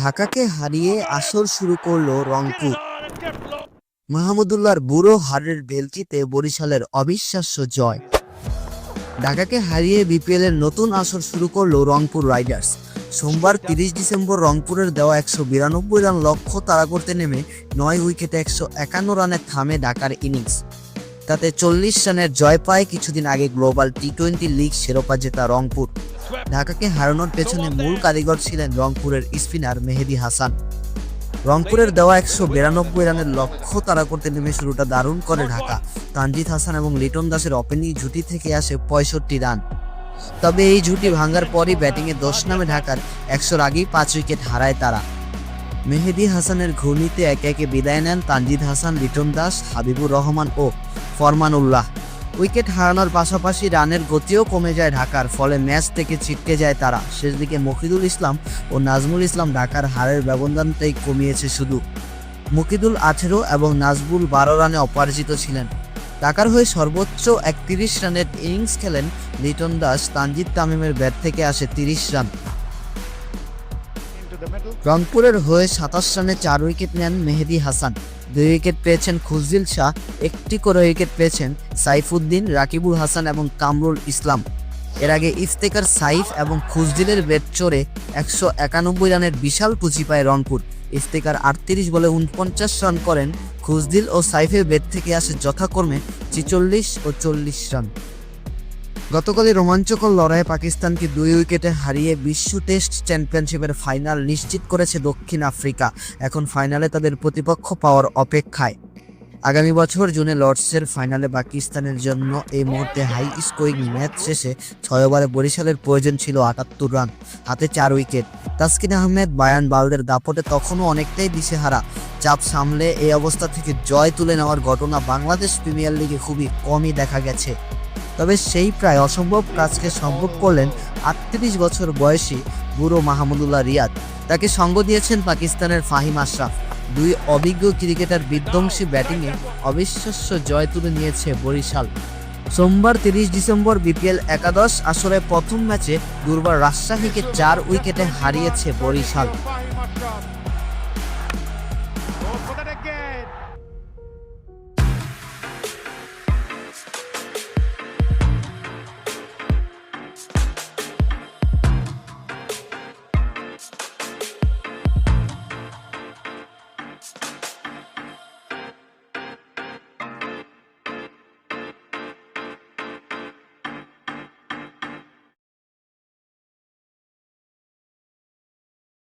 ঢাকাকে হারিয়ে আসর শুরু করল রংপুর। মাহমুদুল্লাহর বুড়ো হারের ভেলকিতে বরিশালের অবিশ্বাস্য জয়। ঢাকাকে হারিয়ে বিপিএল এর নতুন আসর শুরু করল রংপুর রাইডার্স। সোমবার তিরিশ ডিসেম্বর রংপুরের দেওয়া একশো বিরানব্বই রান লক্ষ্য তাড়া করতে নেমে নয় উইকেটে একশো একান্ন রানে থামে ঢাকার ইনিংস। তাতে চল্লিশ রানের জয় পায় কিছুদিন আগে গ্লোবাল টি টোয়েন্টি লিগ শিরোপা জেতা রংপুর। ঢাকাকে হারানোর পেছনে মূল কারিগর ছিলেন রংপুরের স্পিনার মেহেদি হাসান। রংপুরের দেওয়া একশো বিরানব্বই রানের লক্ষ্য তাড়া করতে নেমে শুরুটা দারুণ করে ঢাকা। তানজিদ হাসান এবং লিটন দাসের ওপেনিং জুটি থেকে আসে পঁয়ষট্টি রান। তবে এই জুটি ভাঙার পরই ব্যাটিংয়ে দোষ নামে ঢাকার একশোর আগেই পাঁচ উইকেট হারায় তারা। মেহেদি হাসানের ঘূর্ণিতে একে একে বিদায় নেন তানজিদ হাসান লিটন দাস হাবিবুর রহমান ও ফরমান উল্লাহ উইকেট হারানোর পাশাপাশি রানের গতিও কমে যায় ঢাকার, ফলে ম্যাচ থেকে ছিটকে যায় তারা। শেষ দিকে মফিদুল ইসলাম ও নাজমুল ইসলাম ঢাকার হারের ব্যবধানটাই কমিয়েছে শুধু। মুকিদুল আঠেরো এবং নাজবুল বারো রানে অপরাজিত ছিলেন। ঢাকার হয়ে সর্বোচ্চ একত্রিশ রানের ইনিংস খেলেন লিটন দাস, তানজিদ তামিমের ব্যাট থেকে আসে তিরিশ রান। রংপুরের হয়ে সাতাশ রানে চার উইকেট নেন মেহেদি হাসান। দুই উইকেট পেয়েছেন খুজদিল শাহ, একটি করে উইকেট পেয়েছেন সাইফুদ্দিন, রাকিবুল হাসান এবং কামরুল ইসলাম। এর আগে ইফতেকার সাইফ এবং খুজদিলের বেট চড়ে একশো একানব্বই রানের বিশাল পুঁজি পায় রংপুর। ইফতেকার আটত্রিশ বলে উনপঞ্চাশ রান করেন খুজদিল ও সাইফের বেট থেকে আসে যথাক্রমে ছিচল্লিশ ও চল্লিশ রান। গতকালই রোমাঞ্চকর লড়াইয়ে পাকিস্তানকে দুই উইকেটে হারিয়ে বিশ্ব টেস্ট চ্যাম্পিয়নশিপের ফাইনাল নিশ্চিত করেছে দক্ষিণ আফ্রিকা। এখন ফাইনালে তাদের প্রতিপক্ষ পাওয়ার অপেক্ষায়। আগামী বছর জুনে লর্ডসের ফাইনালে পাকিস্তানের জন্য এই মুহূর্তে হাই স্কোরিং ম্যাচ শেষে ছয় ওভারে বরিশালের প্রয়োজন ছিল আটাত্তর রান, হাতে চার উইকেট। তাসকিন আহমেদ, বায়ান বালদের দাপটে তখনও অনেকটাই দিশেহারা। চাপ সামলে এই অবস্থা থেকে জয় তুলে নেওয়ার ঘটনা বাংলাদেশ প্রিমিয়ার লিগে খুবই কমই দেখা গেছে। তবে সেই প্রায় অসম্ভব কাজকে সম্ভব করলেন আটত্রিশ বছর বয়সী বুড়ো মাহমুদুল্লাহ রিয়াদ। তাকে সঙ্গ দিয়েছেন পাকিস্তানের ফাহিম আশরাফ। দুই অভিজ্ঞ ক্রিকেটার বিধ্বংসী ব্যাটিংয়ে অবিশ্বাস্য জয় তুলে নিয়েছে বরিশাল। সোমবার তিরিশ ডিসেম্বর বিপিএল একাদশ আসরে প্রথম ম্যাচে দুর্বার রাজশাহীকে চার উইকেটে হারিয়েছে বরিশাল।